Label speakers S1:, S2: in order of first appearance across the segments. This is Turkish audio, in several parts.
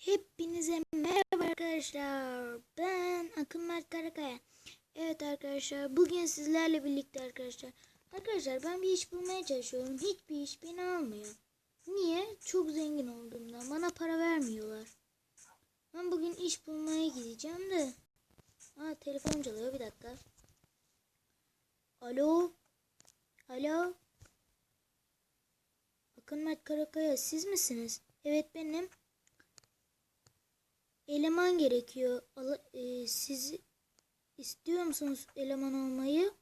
S1: Hepinize merhaba arkadaşlar. Ben Akın Mert Karakaya. Evet arkadaşlar bugün sizlerle birlikte arkadaşlar. Arkadaşlar ben bir iş bulmaya çalışıyorum. Hiçbir iş beni almıyor. Niye? Çok zengin olduğumdan bana para vermiyorlar. Ben bugün iş bulmaya gideceğim de. Aa telefon çalıyor bir dakika. Alo. Alo. Akın Mert Karakaya siz misiniz? Evet benim eleman gerekiyor. E, siz istiyor musunuz eleman olmayı?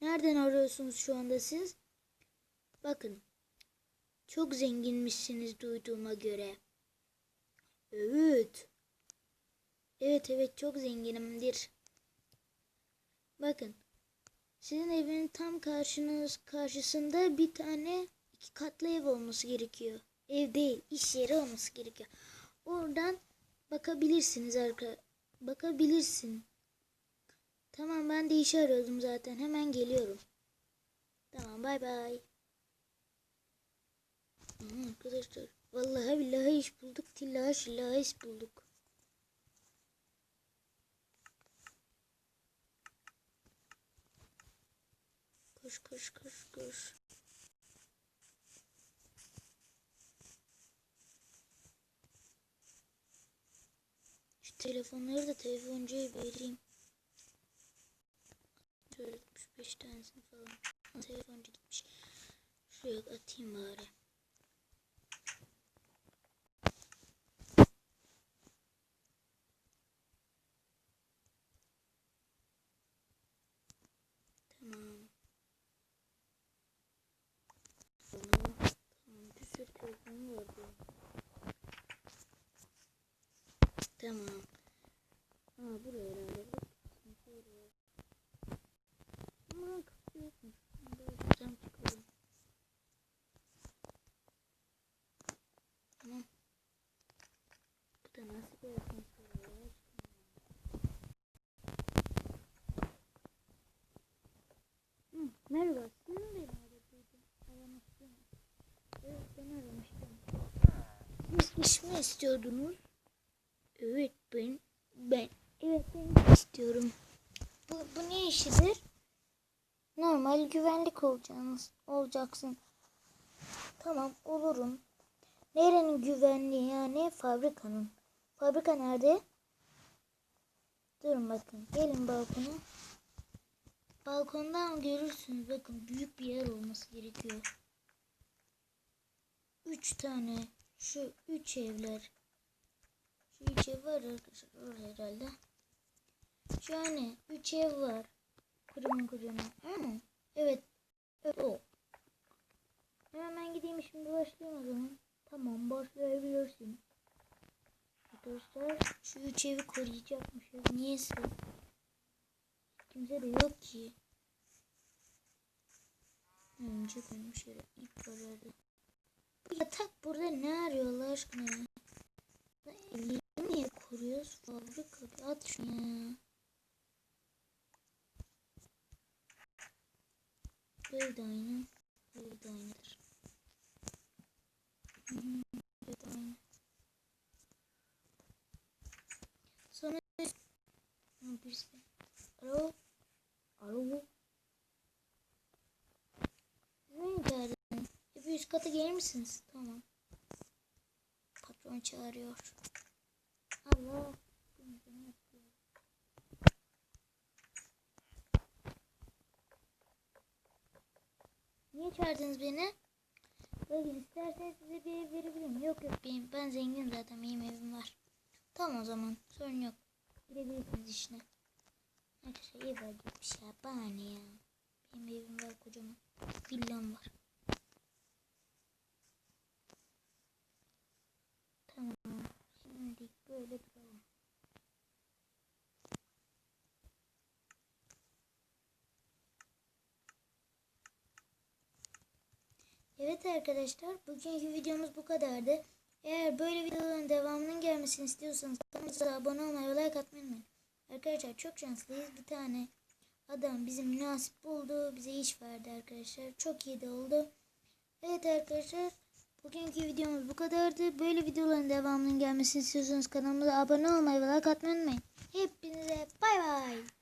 S1: Nereden arıyorsunuz şu anda siz? Bakın. Çok zenginmişsiniz duyduğuma göre. Evet. Evet evet çok zenginimdir. Bakın. Sizin evin tam karşınız karşısında bir tane iki katlı ev olması gerekiyor. Ev değil, iş yeri olması gerekiyor. Oradan bakabilirsiniz arka. Bakabilirsin. Tamam ben de işi arıyordum zaten. Hemen geliyorum. Tamam bay bay. Arkadaşlar vallahi billahi iş bulduk. Tillahi şillahi iş bulduk. Koş koş koş koş. Şu telefonları da telefoncuya vereyim. Şöyle 65 tanesini falan. Telefoncu gitmiş. Şuraya atayım bari. Tamam. Tamam. Bir sürü telefonum var benim. Tamam. Aa buraya herhalde. Merhaba. Siz mi beni? Aramıştınız. Evet ben aramıştım. Siz iş mi istiyordunuz? Evet ben ben evet ben istiyorum. Bu, bu ne işidir? Normal güvenlik olacağınız olacaksın. Tamam olurum. Nerenin güvenliği yani fabrikanın. Fabrika nerede? Durun bakın. Gelin balkona. Balkondan görürsünüz. Bakın büyük bir yer olması gerekiyor. Üç tane. Şu üç evler. Şu üç ev var arkadaşlar. Orada herhalde. Şahane. Üç ev var. Kocaman kocaman. Hı. Evet. Evet o. Hemen gideyim şimdi başlayayım o zaman. Tamam başlayabilirsin. Arkadaşlar şu üç evi koruyacakmışız. Niyeyse. Kimse de yok ki. Önce benim şöyle ip var orada. Bu yatak burada ne arıyor Allah aşkına ya? Elleri niye koruyoruz? Fabrika at şunu ya. Ev de aynı. Ev de aynıdır. Ev de aynı. Sonra birisi. Alo. Alo. Ne geldin? Bir üst kata gelir misiniz? Tamam. Patron çağırıyor. Niye çağırdınız beni? Bakın isterseniz size bir ev verebilirim. Yok yok benim, ben zengin zaten benim evim var. Tamam o zaman sorun yok. Gidebilirsiniz işine. Arkadaşlar ev var bir şey. Bana ne ya? Benim evim var kocaman. Villam var. Tamam. Şimdi böyle duralım. Evet arkadaşlar bugünkü videomuz bu kadardı. Eğer böyle videoların devamının gelmesini istiyorsanız kanalımıza abone olmayı ve like atmayı unutmayın. Arkadaşlar çok şanslıyız. Bir tane adam bizim münasip buldu. Bize iş verdi arkadaşlar. Çok iyi de oldu. Evet arkadaşlar Bugünkü videomuz bu kadardı. Böyle videoların devamının gelmesini istiyorsanız kanalımıza abone olmayı ve like atmayı unutmayın. Hepinize bay bay.